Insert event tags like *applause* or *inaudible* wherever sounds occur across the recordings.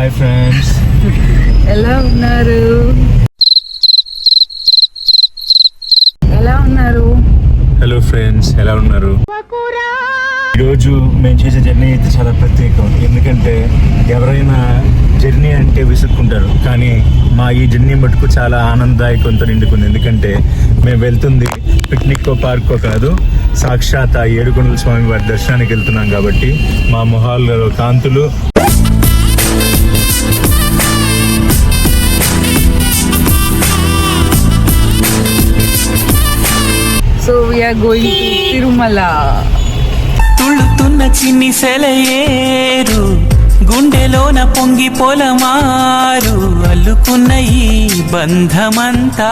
Hi friends ఎలా ఉన్నారు? ఎలా ఉన్నారు? హలో ఫ్రెండ్స్ ఎలా ఉన్నారు? ఈరోజు మేము చేసే జర్నీ అయితే చాలా ప్రత్యేకం. ఎందుకంటే ఎవరైనా జర్నీ అంటే విసుక్కుంటారు. కానీ మా ఈ జర్నీ మటుకు చాలా ఆనందదాయకంతో నిండుకుంది. ఎందుకంటే మేము వెళ్తుంది పిక్నిక్కో పార్కో కాదు సాక్షాత్ ఆ ఏడుకొండల స్వామి వారి దర్శనానికి వెళ్తున్నాం కాబట్టి మా మొహాల్లో కాంతులు. So we're going to Tirumala తుళ్ళుతున్న చిన్ని సెలయేరు గుండెలోన పొంగి పొలమారు అల్లుకున్న ఈ బంధమంతా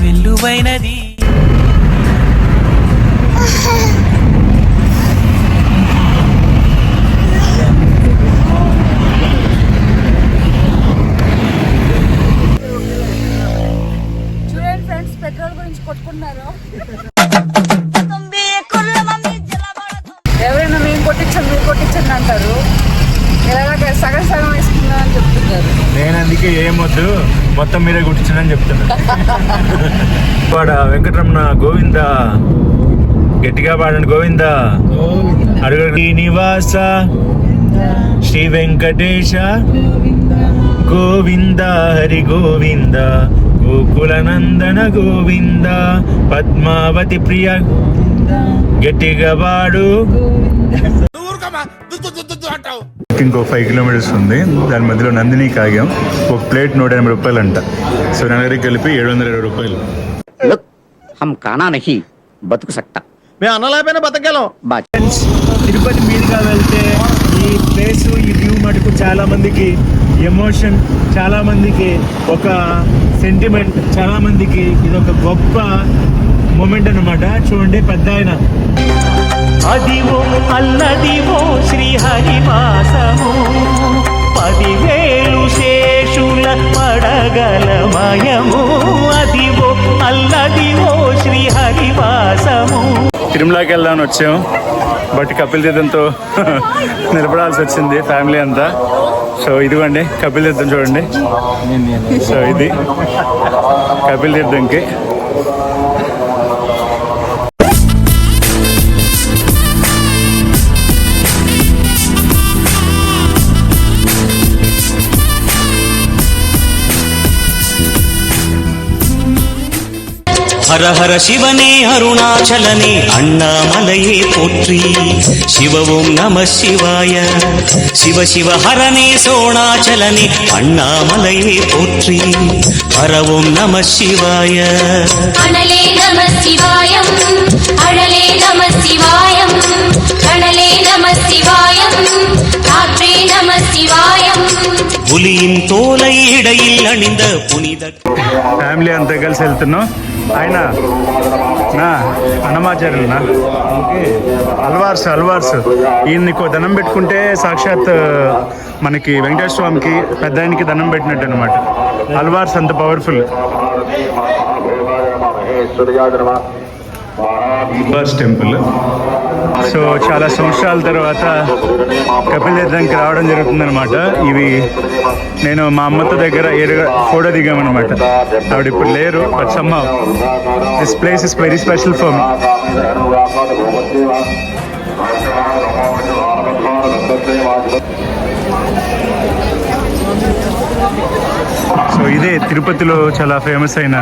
వెల్లువైనది. మొత్తం మీరే కుట్టించడని చెప్తున్నారు వాడ వెంకటరమణ గోవింద. గట్టిగా పాడండి గోవింద. అడుగు శ్రీనివాస. శ్రీ వెంకటేశ. గోవింద హరి గోవింద. గోకులనందన గోవింద. పద్మావతి ప్రియ. గట్టిగా వర్క్ ఇంకో ఫైవ్ కిలోమీటర్స్ ఉంది. దాని మధ్యలో నందిని కాగాం ఒక ప్లేట్ నూట ఎనభై రూపాయలు అంట సో నగరికి కలిపి ఏడు వందల ఇరవై రూపాయలు. హమ్ కానా బతుకు సక్త. మేము అన్నలేకపోయినా బతకగలం. తిరుపతి మీదుగా వెళ్తే ఈ ప్లేస్ ఈ వ్యూ మటుకు చాలా మందికి ఎమోషన్ చాలా మందికి ఒక సెంటిమెంట్ చాలా మందికి ఇది ఒక గొప్ప మూమెంట్ అనమాట చూడండి పెద్ద ఆయన. అదివో అల్లదివో శ్రీహరివాసము. పదివేలు శేషుల పడగలమయము అదివో అల్లదివో శ్రీహరివాసము. తిరుమలకి వెళ్దామని వచ్చాం. బట్ కపిల్ తీర్థంతో *laughs* నిలబడాల్సి వచ్చింది ఫ్యామిలీ అంతా. సో ఇదిగోండి కపిల్ తీర్థం చూడండి. సో ఇది కపిల్ తీర్థంకి. ஹரஹர சிவனே அருணாச்சலனே அண்ணாமலையே போற்றி. சிவவும் நம சிவாய. சிவ சிவ ஹரனே சோணாச்சலனே அண்ணாமலையே போற்றி. ஹரவும் நம சிவாய. அனலே நம சிவாயம் அழலே நம சிவாயம் கடலே நம சிவாயம் காற்றே நம சிவாயம். புலியின் தோலை இடையில் அணிந்த புனித ಫ್ಯಾಮಿಲಿ ಅಂತ ಕೆಲಸ ಹೇಳ್ತೀನೋ ఆయన నా అన్నమాచార్యులునా? అల్వార్స్ అల్వార్స్. ఈయన్ని నీకు దండం పెట్టుకుంటే సాక్షాత్ మనకి వెంకటేశ్వర స్వామికి పెద్ద ఆయనకి దండం పెట్టినట్టు అనమాట అల్వార్స్ అంత పవర్ఫుల్. Bus temple. సో చాలా సంవత్సరాల తర్వాత కపిల్ తీర్థంకి రావడం జరుగుతుందన్నమాట. ఇవి నేను మా అమ్మతో దగ్గర ఏరుగా ఫోటో దిగామన్నమాట. ఆవిడ ఇప్పుడు లేరు but this place is very special for me so ఇదే తిరుపతిలో చాలా ఫేమస్ అయిన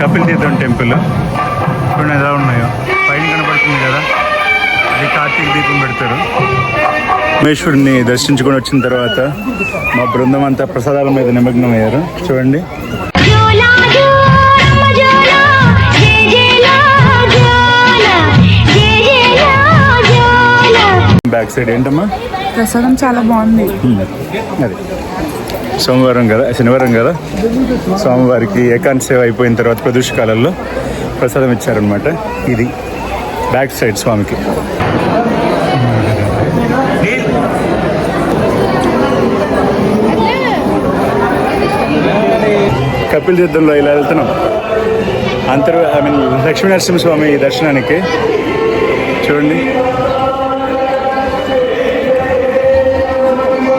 కపిల్ తీర్థం టెంపుల్. చూడండి ఎలా ఉన్నాయో. పైన కనబడుతుంది కదా. అది కార్తీక దీపం పెడతారు. పరమేశ్వరుని దర్శించుకొని వచ్చిన తర్వాత మా బృందం అంతా ప్రసాదాల మీద నిమగ్నం అయ్యారు చూడండి. బ్యాక్ సైడ్ ఏంటమ్మా? ప్రసాదం చాలా బాగుంది. అది. సోమవారం కదా శనివారం కదా? సోమవారికి ఏకాంత సేవ అయిపోయిన తర్వాత ప్రదూష కాలంలో ప్రసాదం ఇచ్చారనమాట ఇది బ్యాక్ సైడ్ స్వామికి. కపిల్ తీర్థంలో ఇలా వెళ్తున్నాం. అంతర్ ఐ మీన్ లక్ష్మీ నరసింహస్వామి దర్శనానికి. చూడండి.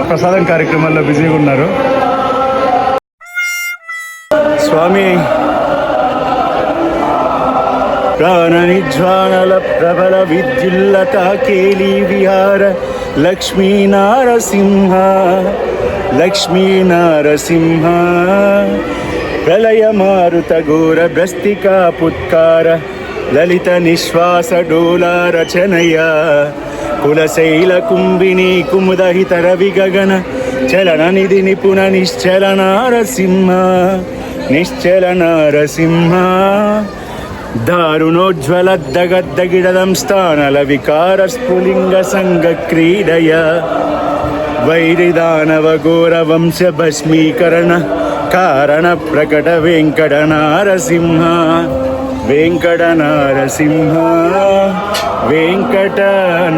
ప్రసాదం కార్యక్రమాల్లో బిజీగా ఉన్నారు. స్వామి ప్రాణనిజ్వాణల ప్రబల విద్యుల్లత కేలి విహార లక్ష్మీ నారసింహ లక్ష్మీ నారసింహ ప్రళయ మారుత ఘోర భ్రస్తికా పుత్కార లలిత నిశ్వాస డోలా రచనయ కులశైల కుంభిని కుముదహిత రవి గగన చలన నిధి నిపుణ నిశ్చల నారసింహ నిశ్చల నారసింహ दारुणोज्ज्वलद्दगद्दगिडदं स्थानलविकारस्फुलिङ्गसङ्गक्रीडया वैरिदानवगौरवंशभस्मीकरण कारणप्रकटवेङ्कटनारसिंह वेङ्कटनारसिंह वेङ्कटनारसिंह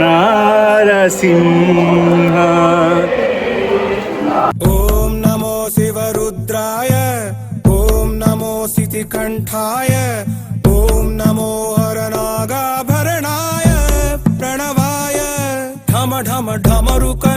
ॐ नमो शिवरुद्राय ॐ नमो सितिकण्ठाय ఢమఢమరు క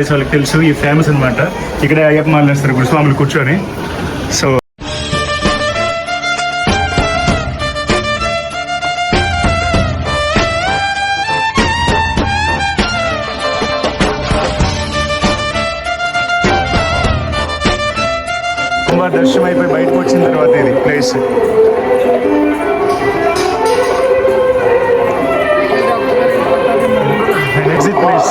వేసే వాళ్ళకి తెలుసు. ఈ ఫేమస్ అన్నమాట. ఇక్కడే అయ్యప్ప మాల గురుస్వాములు కూర్చొని. సో దర్శనం అయిపోయి బయటకు వచ్చిన తర్వాత ఇది place exit place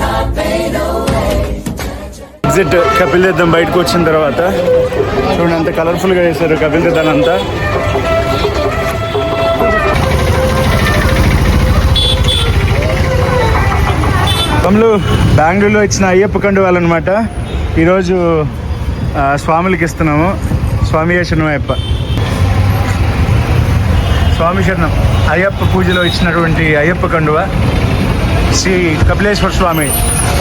exit Kapil Theertham బయటకు వచ్చిన తర్వాత చూడండి అంత కలర్ఫుల్గా చేశారు కపిల్ తీర్థాన్ని అంతా తమ్ములు బెంగళూరులో ఇచ్చిన అయ్యప్ప కండువాలన్నమాట. ఈరోజు స్వాములకి ఇస్తున్నాము. స్వామి శరణం అయ్యప్ప. స్వామి శరణం. అయ్యప్ప పూజలో ఇచ్చినటువంటి అయ్యప్ప కండువ. శ్రీ కపిలేశ్వర స్వామి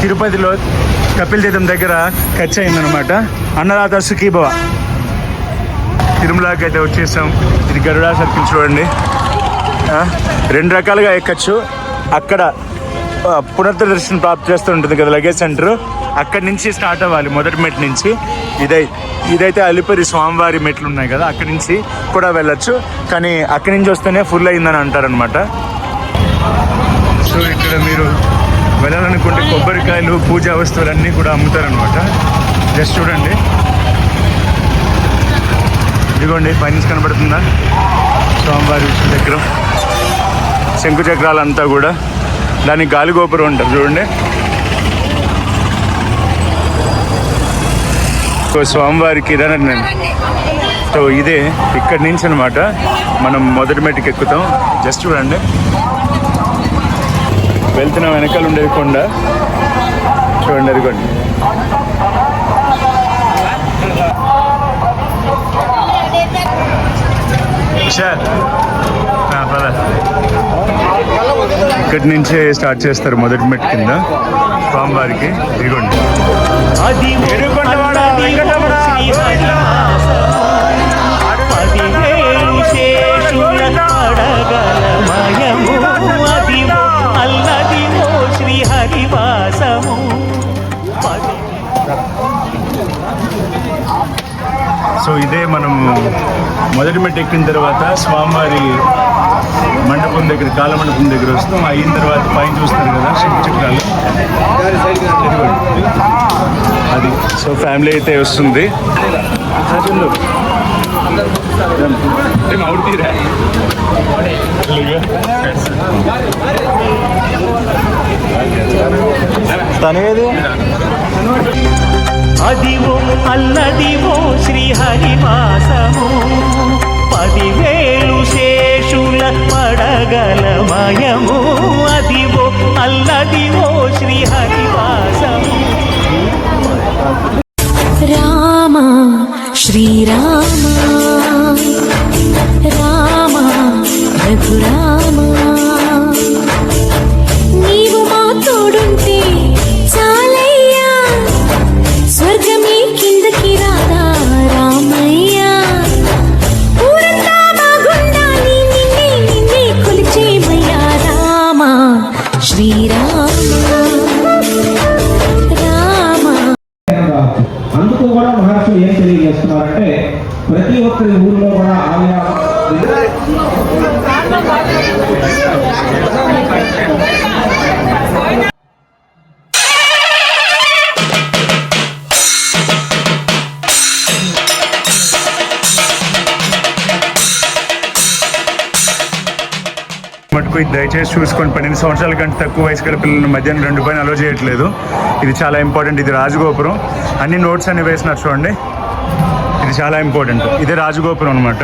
తిరుపతిలో కపిల్ తీర్థం దగ్గర ఖర్చు అయిందనమాట అన్నదాత సుఖీభవ. తిరుమలకి అయితే వచ్చేసాం. ఇది గరుడా సర్కిల్ చూడండి. రెండు రకాలుగా ఎక్కచ్చు. అక్కడ పునర్దర్శనం ప్రాప్తి చేస్తూ ఉంటుంది కదా లగేజ్ సెంటర్. అక్కడి నుంచి స్టార్ట్ అవ్వాలి మొదటి మెట్టు నుంచి. ఇదై ఇదైతే అలిపరి స్వామివారి మెట్లు ఉన్నాయి కదా అక్కడి నుంచి కూడా వెళ్ళొచ్చు. కానీ అక్కడి నుంచి వస్తేనే ఫుల్ అయిందని అంటారనమాట సో ఇక్కడ మీరు వెళ్ళాలనుకుంటే కొబ్బరికాయలు పూజా వస్తువులు అన్నీ కూడా అమ్ముతారనమాట జస్ట్ చూడండి. ఇదిగోండి పైన కనబడుతుందా? స్వామివారి విష్ణు చక్రం శంకు చక్రాలంతా కూడా. దానికి గాలి గోపురం ఉంటారు చూడండి సో స్వామివారికి ఇదనండి సో ఇదే ఇక్కడి నుంచి అనమాట మనం మొదటి మెట్టుకు ఎక్కుతాం. జస్ట్ చూడండి. వెళ్తున్న వెనకాల ఉండేది కొండ. చూడండి అదిగోండి. ఇక్కడి నుంచే స్టార్ట్ చేస్తారు మొదటి మెట్ కింద. స్వామివారికి. ఇదిగోండి. వెంకటరమణ, పది సో ఇదే మనం మొదటి మెట్టు ఎక్కిన తర్వాత స్వామివారి మండపం దగ్గర కాల మండపం దగ్గర వస్తాం. అయిన తర్వాత పైన చూస్తారు కదా శంఖ చక్రాలు ఇదిగోండి. అది. సో ఫ్యామిలీ అయితే వస్తుంది. తనేది? అదివో అల్లదివో శ్రీహరివాసము పదివేలు శేషుల పడగలమయము అదివో అల్లదివో శ్రీహరివాసము. రామ శ్రీరామ రామ రఘురామ. ప్రతి ఊర్లో కూడా ఆలయ మటుకు ఇది దయచేసి చూసుకొని పన్నెండు సంవత్సరాల కంటే తక్కువ వయసు గల పిల్లలను మధ్యాహ్నం రెండు పైన అలో చేయట్లేదు. ఇది చాలా ఇంపార్టెంట్ ఇది రాజగోపురం. అన్ని నోట్స్ అన్ని వేసినారు చూడండి. ఇది చాలా ఇంపార్టెంట్. ఇదే రాజగోపురం అనమాట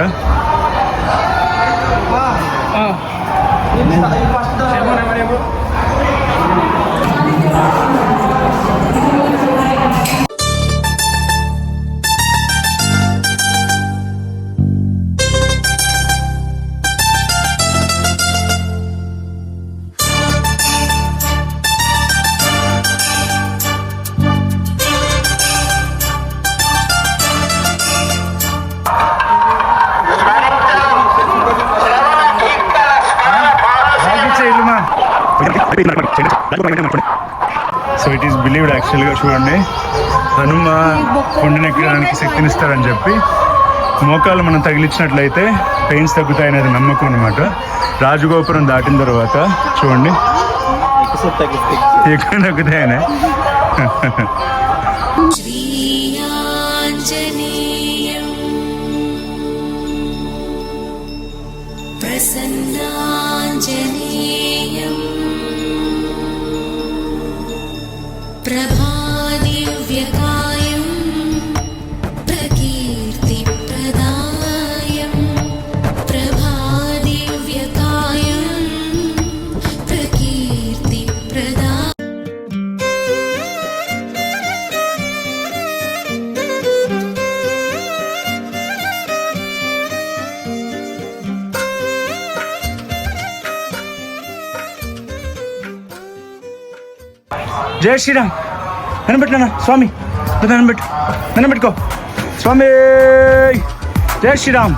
కొండనెక్కడానికి శక్తినిస్తారని చెప్పి మోకాలు మనం తగిలించినట్లయితే పెయిన్స్ తగ్గుతాయనేది నమ్మకం అనమాట రాజగోపురం దాటిన తర్వాత చూడండి. ఎక్కువ తగ్గుతాయనే? జై శ్రీరామ్. నిలబెట్టినా స్వామి. నిలబెట్టు నిలబెట్టుకో స్వామి జై శ్రీరామ్.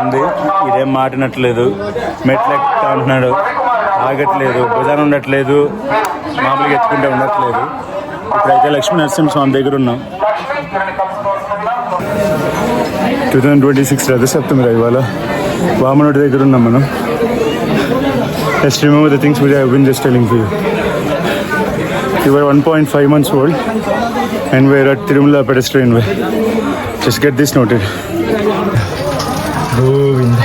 ఉంది. ఇదేం మాటినట్లేదు. మెట్లు అంటున్నాడు. ఆగట్లేదు. భుజాన ఉండట్లేదు. మామూలుగా ఎత్తుకుంటే ఉండట్లేదు. ఇప్పుడైతే లక్ష్మీ నరసింహస్వామి దగ్గర ఉన్నాం. Two thousand twenty six Rathasaptami ఇవాళ వామనుడి దగ్గర ఉన్నాం మనం. Just remember the things which I been just telling for you you were one point five months old and we're at Tirumala pedestrian way just get this noted Govind.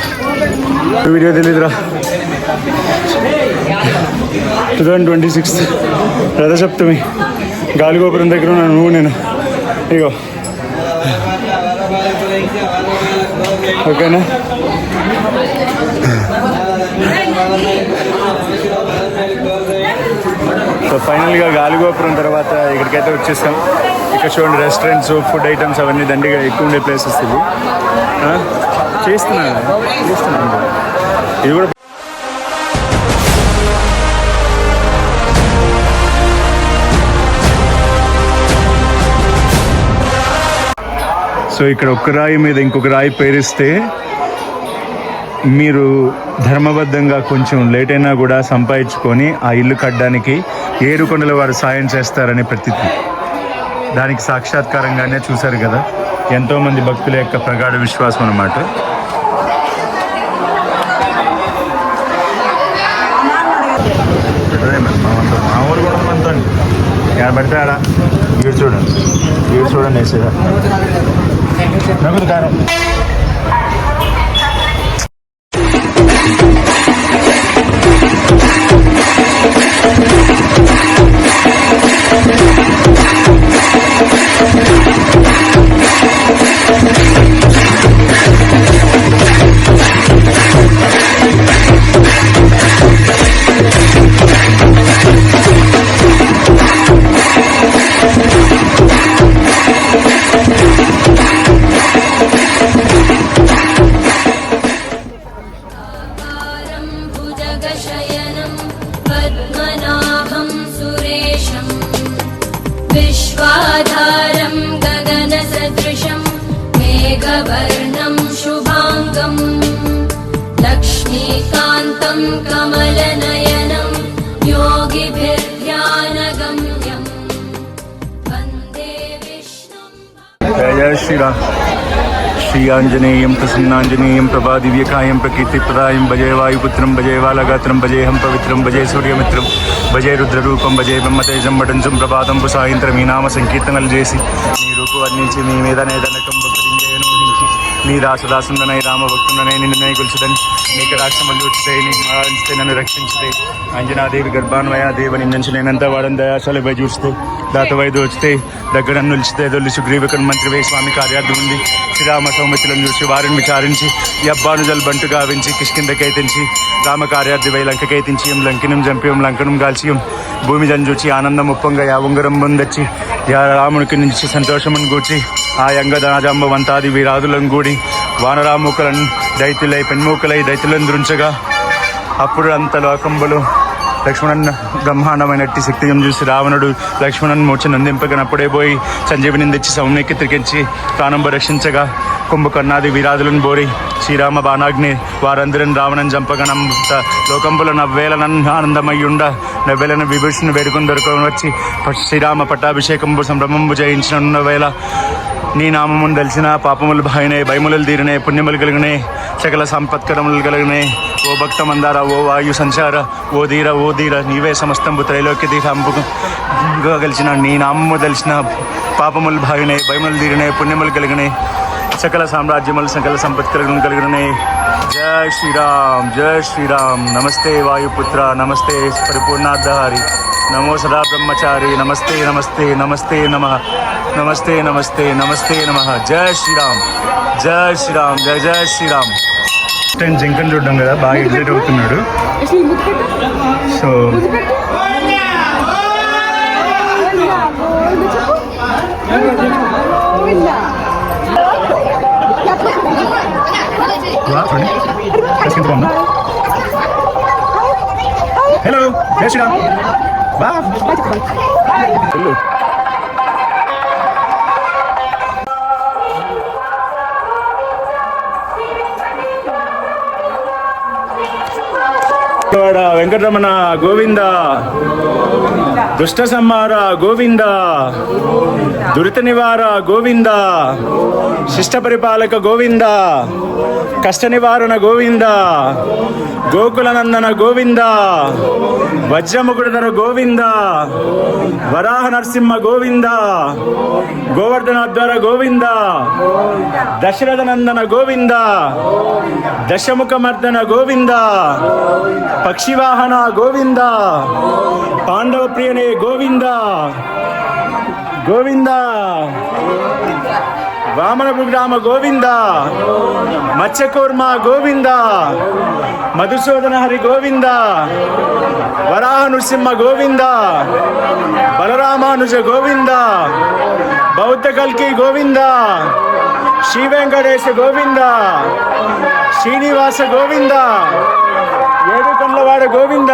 Video తెలీదురా. Two thousand twenty six Rathasaptami. Galigopuram దగ్గర ఉన్నాను నువ్వు నేను. ఇగో. ఓకేనా? So ఫైనల్గా గాలిగోపురం తర్వాత ఇక్కడికైతే వచ్చేసాం. ఇక్కడ చూడండి రెస్టారెంట్స్ ఫుడ్ ఐటమ్స్ అవన్నీ దండిగా ఎక్కువ ఉండే ప్లేసెస్ ఇవి. చేస్తున్నాను చేస్తున్నాను ఇది కూడా సో ఇక్కడ ఒక్క రాయి మీద ఇంకొక రాయి పేరిస్తే మీరు ధర్మబద్ధంగా కొంచెం లేట్ అయినా కూడా సంపాదించుకొని ఆ ఇల్లు కట్టడానికి ఏరుకొండల వారు సాయం చేస్తారని ప్రతీతి దానికి సాక్షాత్కారంగానే చూశారు కదా ఎంతో మంది భక్తుల యొక్క ప్రగాఢ విశ్వాసం అన్నమాట. ఎక్కడ పడితే ఆడ. వీడు చూడండి. వీడు చూడండి వేసేదా. मैं भी दिखा रहा हूँ। జయ జయ శ్రీరామ్ శ్రీ ఆంజనేయం ప్రసన్నాంజనేయం ప్రభా దివ్యకాయం ప్రకీర్తిప్రదాయం భజే వాయుపుత్రం భజే వాలగాత్రం భజేహం పవిత్రం భజే సూర్యమిత్రం భజే రుద్రరూపం భజే బ్రహ్మతేజం భటంజం ప్రభాతం సాయంత్రం ఈ నామ సంకీర్తనలు చేసి మీ రూపు వర్ణించి మీ మీద నేదనకం భక్తింజయను నీ దాసదాసుందనై రామ భక్తుండనై నిన్ను నే గొలుచుదని నీకు రాక్షమల్లి వచ్చితే నీకు మారించితే నన్ను రక్షించితే అంజనాదేవి గర్భాన్వయ దేవ నిందించి నేనంతా వాడని దయాశాలపై చూస్తే దాతవై దోచితే దగ్గర నిలిచితే దొల్లి సుగ్రీవకన్ మంత్రి వే స్వామి కార్యార్థం ఉంది. శ్రీరామ సౌమిత్రులను చూసి వారిని విచారించి ఈ బంటు గావించి కిష్కిందకైతించి రామ కార్యార్థి వై లంకకైతించి లంకినం జంపియం లంకనం గాల్చియం భూమి జంజూచి ఆనందం ఉప్పంగా యా ఉంగరం ముందచ్చి యా రామునికి నుంచి సంతోషమును గూర్చి ఆ యంగ యంగదాజాంబ వంతాది వీరాదులను గూడి వానరాముకలను దైతులై పెన్మూకలై దైతులందరుంచగా అప్పుడు అంత లోకంబులు లక్ష్మణన్ బ్రహ్మాండమైనట్టి శక్తియం చూసి రావణుడు లక్ష్మణన్ మూర్ఛ నందింపగనప్పుడే పోయి సంజీవిని తెచ్చి సౌమ్యకి తిరిగించి ప్రాణంబు రక్షించగా కుంభకర్ణాది వీరాదులను బోరి శ్రీరామ బాణాగ్ని వారందరిని రావణం చంపగనంత లోకంబుల నవ్వేలనన్ ఆనందమయ్యుండ నవ్వేలన విభూషణ వేడుకొని దొరకని వచ్చి శ్రీరామ పట్టాభిషేకంబు సంభ్రమంబు జయించిన వేళ నీ నామమును తెలిసిన పాపములు భాయనే భయములు తీరినే పుణ్యములు కలిగినే సకల సంపత్కరములు కలిగినే. ఓ భక్త మందార ఓ వాయు సంచార ఓ ధీర ఓ ధీర నీవే సమస్తంబు త్రైలోక్య దీపంపుగా కలిసిన నీ నామము తెలిసిన పాపములు భాగినే భయములు తీరినే పుణ్యములు కలిగినే. సకల సామ్రాజ్యములు సకల సంపత్కరములు కలిగినే. జయ శ్రీరామ్ జయ శ్రీరామ్. నమస్తే వాయుపుత్ర నమస్తే పరిపూర్ణార్థహారి. నమో సదా బ్రహ్మచారి నమస్తే నమస్తే నమస్తే నమ. నమస్తే నమస్తే నమస్తే నమ. జయ శ్రీరామ్. జయ శ్రీరామ్ జయ జయ శ్రీరామ్. టైం జింకన్ చూడడం కదా బాగా ఎగ్జైట్ అవుతున్నాడు. So hello. జయ శ్రీరామ్. బా. వెళ్ళు వెంకటరమణ గోవింద దుష్ట సంహార గోవింద దురిత నివార గోవింద శిష్ట పరిపాలక గోవింద కష్ట నివారణ గోవింద గోకులనందన గోవింద వజ్రముకుడధర గోవింద వరాహ నరసింహ గోవింద గోవర్ధనాధ్వర గోవింద దశరథ నందన గోవింద దశముఖమర్దన గోవింద పక్షివాహన గోవింద పాండవ ప్రియనే గోవింద గోవింద వామనపు గ్రామ గోవింద మత్స్యకూర్మ గోవింద మధుసూదన హరి గోవింద వరాహ నృసింహ గోవింద బలరామానుజ గోవింద బౌద్ధ కల్కి గోవింద శ్రీ వెంకటేశ గోవింద శ్రీనివాస గోవింద ఏడుకొండలవాడ గోవింద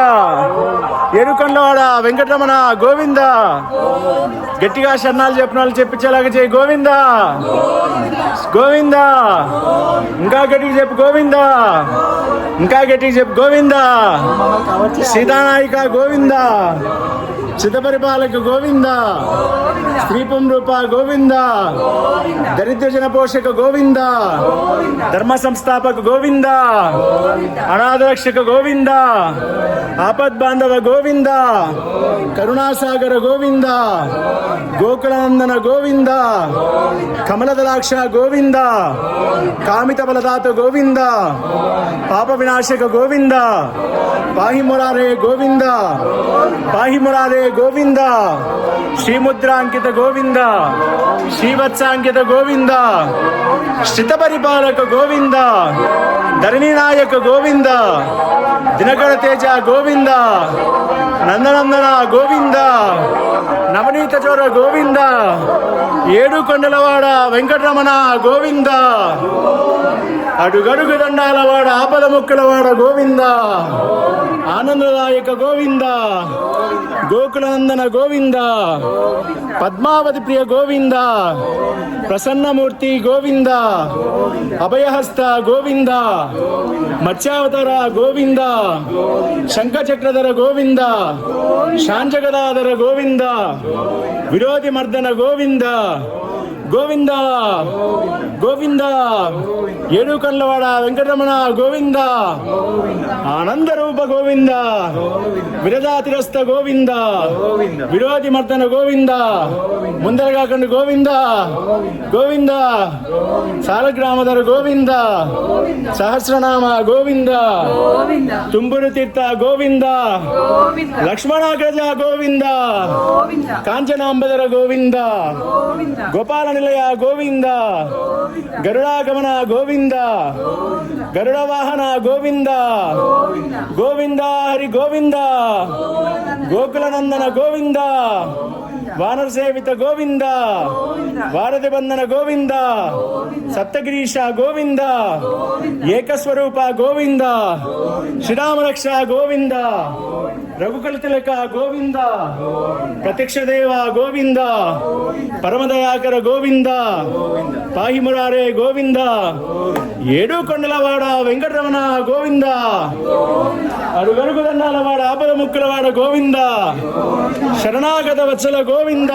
ఏడుకొండలవాడ వెంకటరమణ గోవింద. గట్టిగా శరణాలు చెప్పిన వాళ్ళు చెప్పించేలాగా చేయి. గోవింద. గోవింద. ఇంకా గట్టిగా చెప్పు. గోవిందా. ఇంకా గట్టిగా చెప్పు గోవింద సీతానాయిక గోవింద చిత్తపరిపాలక గోవింద శ్రీపం రూప గోవింద దరిద్ర జన పోషక గోవింద ధర్మ సంస్థాపక గోవింద అనాథరక్షక గోవింద ఆపద్ బాంధవ గోవింద కరుణాసాగర గోవింద గోకులానందన గోవింద కమలదలాక్ష గోవింద కామిత బలదాత గోవింద పాప వినాశక గోవింద. పాహి మురారే గోవింద. పాహి మురారే గోవింద. శ్రీముద్రాంకిత గోవింద. శ్రీవత్సాంకిత గోవింద. స్థిత పరిపాలక గోవింద ధరణినాయక గోవింద. దినకర తేజ గోవింద. నందనందన గోవింద. నవనీత చోర గోవింద. ఏడు కొండలవాడ వెంకటరమణ గోవింద అడుగడుగు దండాలవాడ ఆపద ముక్కలవాడ గోవింద ఆనందదాయక గోవింద గోకులందన గోవింద పద్మావతి ప్రియ గోవింద ప్రసన్నమూర్తి గోవింద అభయహస్త గోవింద మత్స్యావతార గోవింద శంఖచక్రధర గోవింద శాంచగదాధర గోవింద విరోధి మర్దన గోవింద Aleluia! గోవింద గోవింద. ఏడు కళ్ళవాడ వెంకటరమణ గోవింద. ఆనంద రూప గోవింద. విరజాతిరస్త గోవింద. విరోధి మర్దన గోవింద. ముందరగా కండు గోవింద. గోవింద. సాలగ్రామధర గోవింద. సహస్రనామ గోవింద. తుంబురు తీర్థ గోవింద. లక్ష్మణాగ్రజ గోవింద. కాంచనాంబదర గోవింద. గోపాల నిలయ గోవింద గరుడాగమన గోవింద గరుడ వాహన గోవింద గోవింద హరి గోవింద గోకులనందన గోవింద వానర సేవిత గోవింద వారధి బంధన గోవింద సప్తగిరీష గోవింద ఏకస్వరూప గోవింద శ్రీరామరక్ష గోవింద రఘుకుల తిలక గోవింద ప్రత్యక్ష దేవ గోవింద పరమదయాకర గోవింద పాహిమురారే గోవింద ఏడు కొండలవాడ వెంకటరమణ గోవింద అడుగడుగు దండాలవాడ ఆపద ముక్కులవాడ గోవింద శరణాగత వత్సల గోవింద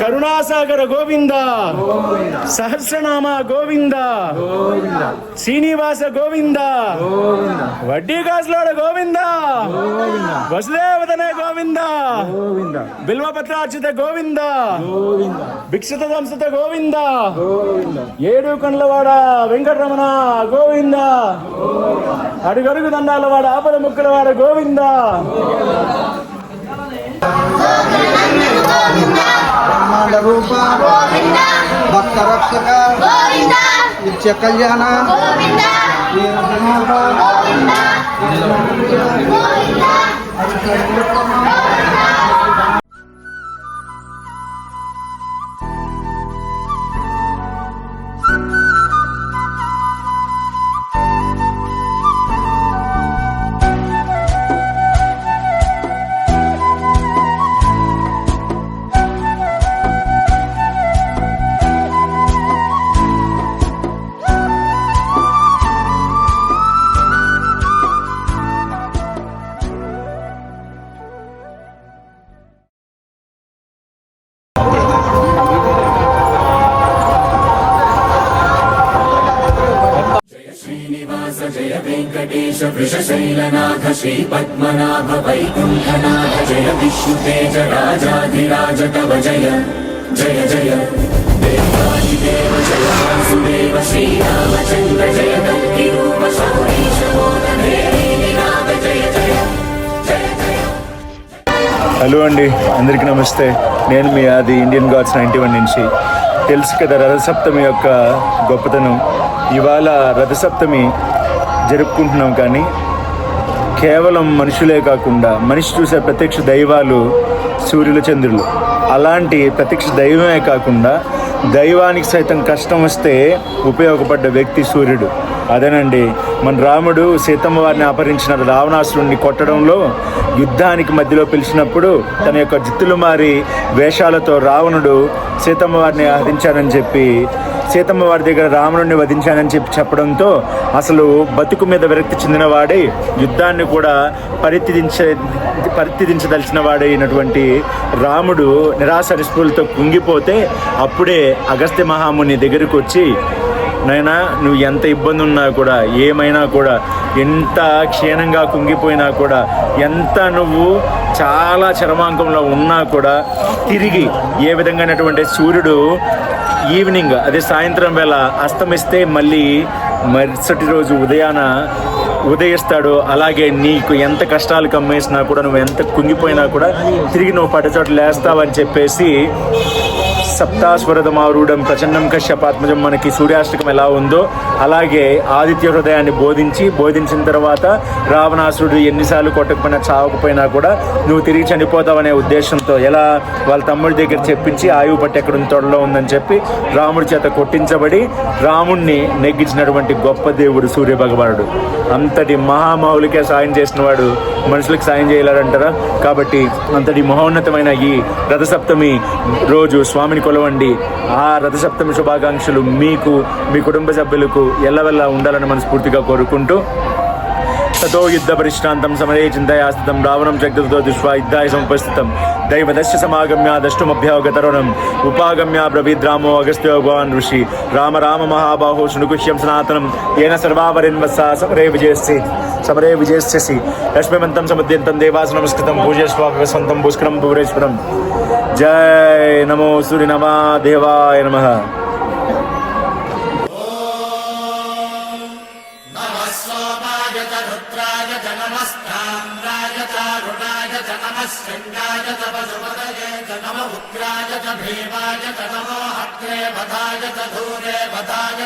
కరుణాసాగర గోవింద సహస్రనామ గోవింద శ్రీనివాస గోవింద వడ్డీ కాసులోడ గోవింద వసుదేవతనే గోవింద. బిల్వపత్రార్చిత గోవింద. భిక్షిత సంస్థ గోవింద. ఏడు కండ్లవాడ వెంకటరమణ గోవింద. అడుగడుగు దండాలవాడ ఆపద ముక్కలవాడ గోవింద. బ్రహ్మాండ రూప. భక్త రక్షక నిత్య కళ్యాణ. আজকে వృషశైలనాథ శ్రీపద్మనాభ వైకుంఠనాథ జయ విష్ణుతేజ రాజాధిరాజ కవ జయ జయ జయ దేవాదిదేవ జయ వాసుదేవ శ్రీరామచంద్ర జయ రూప శౌరీశ హలో అండి అందరికీ నమస్తే. నేను మీ ఆది ఇండియన్ గాడ్స్ నైంటీ వన్ నుంచి. తెలుసు కదా రథసప్తమి యొక్క గొప్పతనం. ఇవాళ రథసప్తమి జరుపుకుంటున్నాం కానీ కేవలం మనుషులే కాకుండా మనిషి చూసే ప్రత్యక్ష దైవాలు సూర్యులు చంద్రులు. అలాంటి ప్రత్యక్ష దైవమే కాకుండా దైవానికి సైతం కష్టం వస్తే ఉపయోగపడ్డ వ్యక్తి సూర్యుడు. అదేనండి మన రాముడు సీతమ్మ వారిని అపహరించిన రావణాసురుణ్ణి కొట్టడంలో యుద్ధానికి మధ్యలో పిలిచినప్పుడు తన యొక్క జిత్తులు మారి వేషాలతో రావణుడు సీతమ్మ వారిని హరించానని చెప్పి సీతమ్మ వారి దగ్గర రావణుడిని వధించానని చెప్పి చెప్పడంతో అసలు బతుకు మీద విరక్తి చెందిన వాడే యుద్ధాన్ని కూడా పరిత్యజించ పరిత్యజించదలిచిన వాడైనటువంటి రాముడు నిరాశ నిస్పృహలతో కుంగిపోతే అప్పుడే అగస్త్య మహాముని దగ్గరికి వచ్చి నైనా నువ్వు ఎంత ఇబ్బంది ఉన్నా కూడా ఏమైనా కూడా ఎంత క్షీణంగా కుంగిపోయినా కూడా ఎంత నువ్వు చాలా చరమాంకంలో ఉన్నా కూడా తిరిగి ఏ విధంగానటువంటి సూర్యుడు ఈవినింగ్ అదే సాయంత్రం వేళ అస్తమిస్తే మళ్ళీ మరుసటి రోజు ఉదయాన ఉదయిస్తాడు. అలాగే నీకు ఎంత కష్టాలు కమ్మేసినా కూడా నువ్వు ఎంత కుంగిపోయినా కూడా తిరిగి నువ్వు పట్టచోట లేస్తావని చెప్పేసి సప్తాస్వరదమారూఢం ప్రచండం కశ్యపాత్మజం మనకి సూర్యాష్టకం ఎలా ఉందో అలాగే ఆదిత్య హృదయాన్ని బోధించి బోధించిన తర్వాత రావణాసురుడు ఎన్నిసార్లు కొట్టకపోయినా చావకపోయినా కూడా నువ్వు తిరిగి చనిపోతావనే ఉద్దేశంతో ఎలా వాళ్ళ తమ్ముడి దగ్గర చెప్పించి ఆయువు పట్టి ఎక్కడ తొడలో ఉందని చెప్పి రాముడి చేత కొట్టించబడి రాముణ్ణి నెగ్గించినటువంటి గొప్ప దేవుడు సూర్య భగవానుడు అంతటి మహామౌలికే సాయం చేసిన వాడు మనుషులకు సాయం చేయలేడంటారా కాబట్టి అంతటి మహోన్నతమైన ఈ రథసప్తమి రోజు స్వామిని కొలవండి. ఆ రథసప్తమి శుభాకాంక్షలు మీకు మీ కుటుంబ సభ్యులకు ఎల్లవెల్లా ఉండాలని మనస్ఫూర్తిగా కోరుకుంటూ తతో యుద్ధ పరిశ్రాంతం సమరే చింతయాస్తితం రావణం జగతో దుష్వా యుద్ధాయ సముపస్థితం దైవదశ్య సమాగమ్య దష్టుమభ్యవగతరుణం ఉపాగమ్య బ్రవీద్రామో అగస్త్యో భగవాన్ ఋషి. రామ రామ మహాబాహో శృణుకుష్యం సనాతనం ఏన సర్వావరిన్వత్స సమరే విజయస్సి సమరే విజయస్సి లక్ష్మీమంతం సముద్యంతం దేవాస నమస్కృతం పూజస్వ వివసంతం పుష్కరం जय नमो सूर्य नमा। देवाय नम धूरे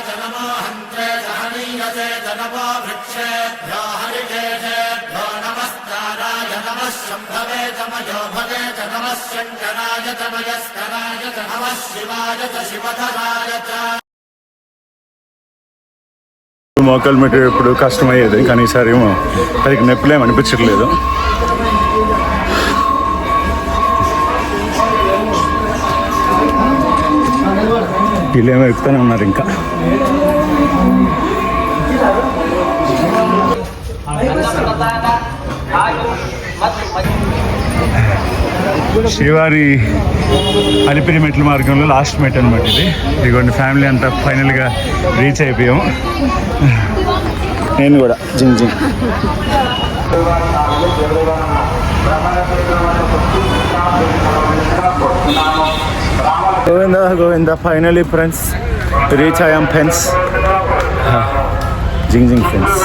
च नमो सहनीयसे च नमो वृक्षेभ्यः భువనేశ్వరం జయ నమో సూర్య నమా దేవాయ నమః మోకాలు పెట్టేటప్పుడు కష్టమయ్యేది కానీ ఈసారి ఏమో పైకి నొప్పులేం అనిపించట్లేదు. వీళ్ళేమో ఎక్కుతూనే ఉన్నారు ఇంకా. శ్రీవారి అలిపిరి మెట్ల మార్గంలో లాస్ట్ మెట్ అనమాట ఇది. ఇదిగోండి ఫ్యామిలీ అంతా ఫైనల్గా రీచ్ అయిపోయాము. నేను కూడా జింగ్ జింగ్. Govinda Govinda finally friends reach అయ్యాం ఫ్రెండ్స్ జింగ్ జింగ్ ఫ్రెండ్స్